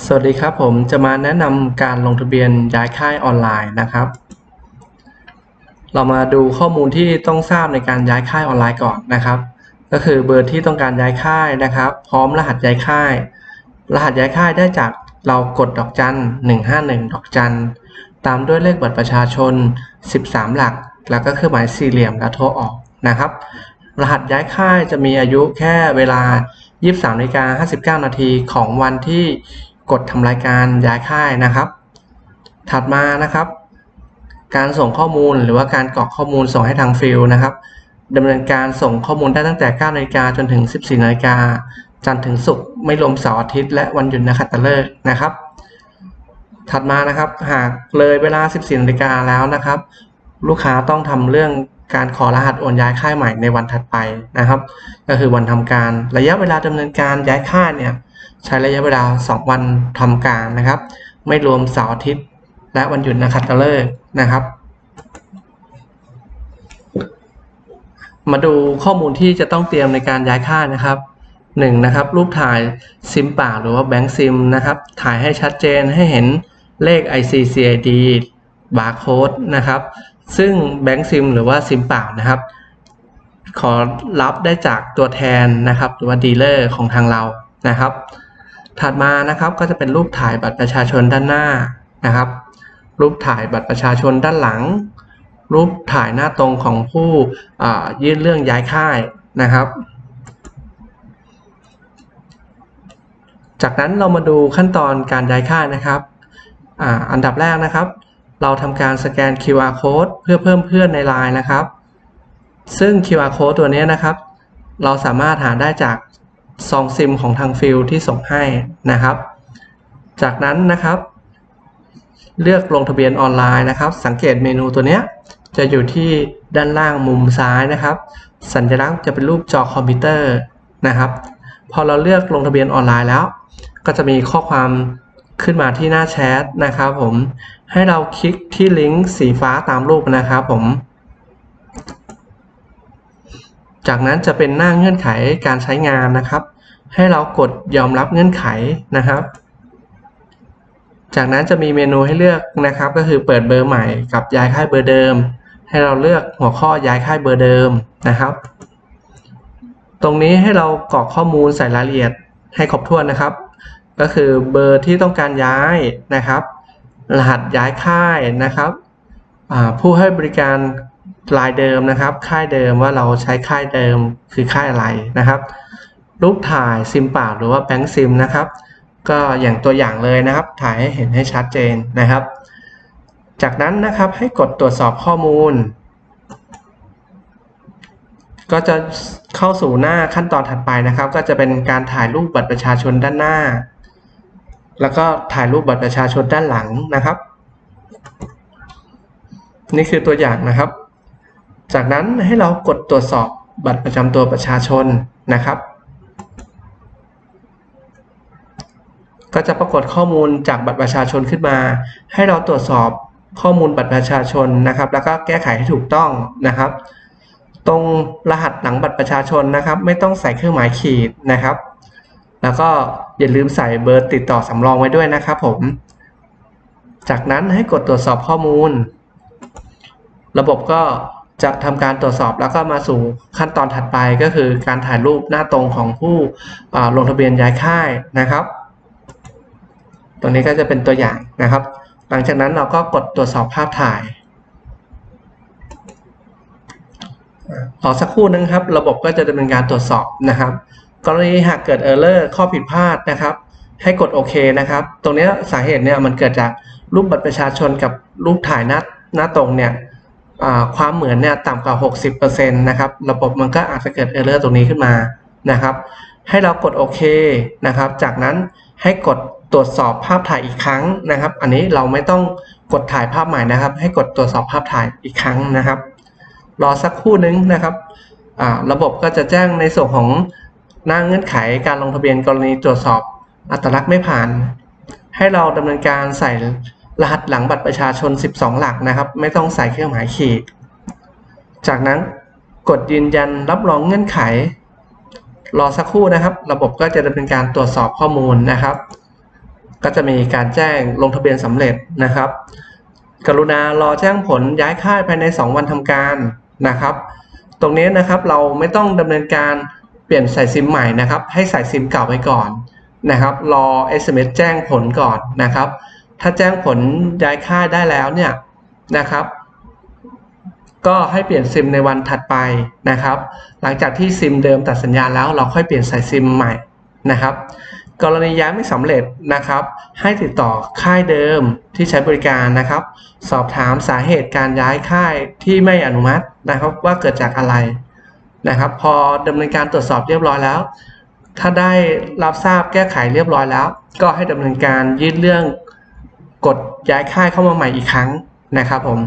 สวัสดีครับผมจะมาแนะนำการลงทะเบียนย้ายค่ายออนไลน์นะครับ เรามาดูข้อมูลที่ต้องทราบในการย้ายค่ายออนไลน์ก่อนนะครับ ก็คือเบอร์ที่ต้องการย้ายค่ายนะครับ พร้อมรหัสย้ายค่าย รหัสย้ายค่ายได้จากเรากดดอกจัน151 ดอกจันตามด้วยเลขบัตรประชาชน 13 หลัก แล้วก็เครื่องหมายสี่เหลี่ยมแล้วโทรออกนะครับ รหัสย้ายค่ายจะมีอายุแค่เวลา 23นาฬิกา59 นาทีของวันที่ กดทำรายการย้ายค่ายนะครับ ถัดมานะครับ การส่งข้อมูลหรือว่าการกรอกข้อมูลส่งให้ทางฟิลนะครับดำเนินการส่งข้อมูลได้ตั้งแต่9นาฬิกาจนถึง 14นาฬิกาจันทร์ถึงศุกร์ไม่รวมเสาร์อาทิตย์และวันหยุดนักขัตฤกษ์นะครับ ถัดมานะครับ หากเลยเวลา 14นาฬิกาแล้วนะครับ ลูกค้าต้องทำเรื่องการขอรหัสโอนย้ายค่ายใหม่ในวันถัดไปนะครับ ก็คือวันทำการระยะเวลาดำเนินการย้ายค่ายเนี่ย ใช้ระยะเวลา 2 วันทำการนะครับ ไม่รวมเสาร์อาทิตย์ และวันหยุดนักขัตฤกษ์นะครับ มาดูข้อมูลที่จะต้องเตรียมในการย้ายค่ายนะครับ 1. นะครับ รูปถ่ายซิมป่าหรือว่าแบงค์ซิมนะครับ ถ่ายให้ชัดเจนให้เห็นเลข ICCID บาร์โค้ดนะครับ ซึ่งแบงค์ซิมหรือว่าซิมป่านะครับ ขอรับได้จากตัวแทนนะครับ หรือว่าดีลเลอร์ของทางเรานะครับ ถัดมานะครับก็จะเป็นรูปถ่ายบัตรประชาชนด้านหน้านะครับ รูปถ่ายบัตรประชาชนด้านหลัง รูปถ่ายหน้าตรงของผู้ยื่นเรื่องย้ายค่ายนะครับ จากนั้นเรามาดูขั้นตอนการย้ายค่ายนะครับออันดับแรกนะครับ เราทำการสแกน QR code เพื่อเพิ่มเพื่อนใน Line นะครับ ซึ่ง QR code ตัวนี้นะครับ เราสามารถหาได้จาก ซองซิมของทางฟิลที่ส่งให้นะครับ จากนั้นนะครับ เลือกลงทะเบียนออนไลน์นะครับ สังเกตเมนูตัวนี้จะอยู่ที่ด้านล่างมุมซ้ายนะครับ สัญลักษณ์จะเป็นรูปจอคอมพิวเตอร์นะครับ พอเราเลือกลงทะเบียนออนไลน์แล้ว ก็จะมีข้อความขึ้นมาที่หน้าแชทนะครับผมให้เราคลิกที่ลิงก์สีฟ้าตามรูปนะครับผม จากนั้นจะเป็นหน้าเงื่อนไขการใช้งานนะครับ ให้เรากดยอมรับเงื่อนไขนะครับ จากนั้นจะมีเมนูให้เลือกนะครับ ก็คือเปิดเบอร์ใหม่กับย้ายค่ายเบอร์เดิม ให้เราเลือกหัวข้อย้ายค่ายเบอร์เดิมนะครับ ตรงนี้ให้เรากรอกข้อมูลใส่รายละเอียดให้ครบถ้วนนะครับ ก็คือเบอร์ที่ต้องการย้ายนะครับ รหัสย้ายค่ายนะครับผู้ให้บริการรายเดิมนะครับ ค่ายเดิมว่าเราใช้ค่ายเดิมคือค่ายอะไรนะครับ รูปถ่ายซิมปล่าหรือว่าแบงค์ซิมนะครับ ก็อย่างตัวอย่างเลยนะครับ ถ่ายให้เห็นให้ชัดเจนนะครับ จากนั้นนะครับให้กดตรวจสอบข้อมูล ก็จะเข้าสู่หน้าขั้นตอนถัดไปนะครับ ก็จะเป็นการถ่ายรูปบัตรประชาชนด้านหน้า แล้วก็ถ่ายรูปบัตรประชาชนด้านหลังนะครับ นี่คือตัวอย่างนะครับ จากนั้นให้เรากดตรวจสอบบัตรประจำตัวประชาชนนะครับ ก็จะปรากฏข้อมูลจากบัตรประชาชนขึ้นมา ให้เราตรวจสอบข้อมูลบัตรประชาชนนะครับ แล้วก็แก้ไขให้ถูกต้องนะครับ ตรงรหัสหลังบัตรประชาชนนะครับ ไม่ต้องใส่เครื่องหมายขีดนะครับ แล้วก็อย่าลืมใส่เบอร์ติดต่อสำรองไว้ด้วยนะครับผม จากนั้นให้กดตรวจสอบข้อมูล ระบบก็จะทำการตรวจสอบแล้วก็มาสู่ขั้นตอนถัดไปก็คือการถ่ายรูปหน้าตรงของผู้ลงทะเบียนย้ายค่ายนะครับ ตรงนี้ก็จะเป็นตัวอย่างนะครับ หลังจากนั้นเราก็กดตรวจสอบภาพถ่ายรอสักครู่นึงครับ ระบบก็จะดำเนินการตรวจสอบนะครับ กรณีหากเกิดเออร์เลอร์ข้อผิดพลาดนะครับ ให้กดโอเคนะครับ ตรงนี้สาเหตุเนี่ยมันเกิดจากรูปบัตรประชาชนกับรูปถ่ายหน้าหน้าตรงเนี่ยความเหมือนเนี่ยต่ำกว่า 60%นะครับ ระบบมันก็อาจจะเกิดเออร์เลอร์ตรงนี้ขึ้นมานะครับ ให้เรากดโอเคนะครับ จากนั้นให้กด ตรวจสอบภาพถ่ายอีกครั้งนะครับ อันนี้เราไม่ต้องกดถ่ายภาพใหม่นะครับ ให้กดตรวจสอบภาพถ่ายอีกครั้งนะครับ รอสักครู่นึงนะครับระบบก็จะแจ้งในส่วนของหน้าเงื่อนไขการลงทะเบียนกรณีตรวจสอบอัตลักษณ์ไม่ผ่าน ให้เราดำเนินการใส่รหัสหลังบัตรประชาชน 12 หลักนะครับ ไม่ต้องใส่เครื่องหมายขีด จากนั้นกดยืนยันรับรองเงื่อนไข รอสักครู่นะครับ ระบบก็จะดำเนินการตรวจสอบข้อมูลนะครับ ก็จะมีการแจ้งลงทะเบียนสำเร็จนะครับ กรุณารอแจ้งผลย้ายค่ายภายใน 2 วันทำการนะครับ ตรงนี้นะครับเราไม่ต้องดำเนินการเปลี่ยนใส่ซิมใหม่นะครับ ให้ใส่ซิมเก่าไว้ก่อนนะครับ รอ SMS แจ้งผลก่อนนะครับ ถ้าแจ้งผลย้ายค่ายได้แล้วเนี่ยนะครับก็ให้เปลี่ยนซิมในวันถัดไปนะครับ หลังจากที่ซิมเดิมตัดสัญญาณแล้วเราค่อยเปลี่ยนใส่ซิมใหม่นะครับ กรณีย้ายไม่สำเร็จนะครับ ให้ติดต่อค่ายเดิมที่ใช้บริการนะครับ สอบถามสาเหตุการย้ายค่ายที่ไม่อนุมัตินะครับ ว่าเกิดจากอะไรนะครับ พอดำเนินการตรวจสอบเรียบร้อยแล้ว ถ้าได้รับทราบแก้ไขเรียบร้อยแล้ว ก็ให้ดำเนินการยื่นเรื่องกดย้ายค่ายเข้ามาใหม่อีกครั้งนะครับผม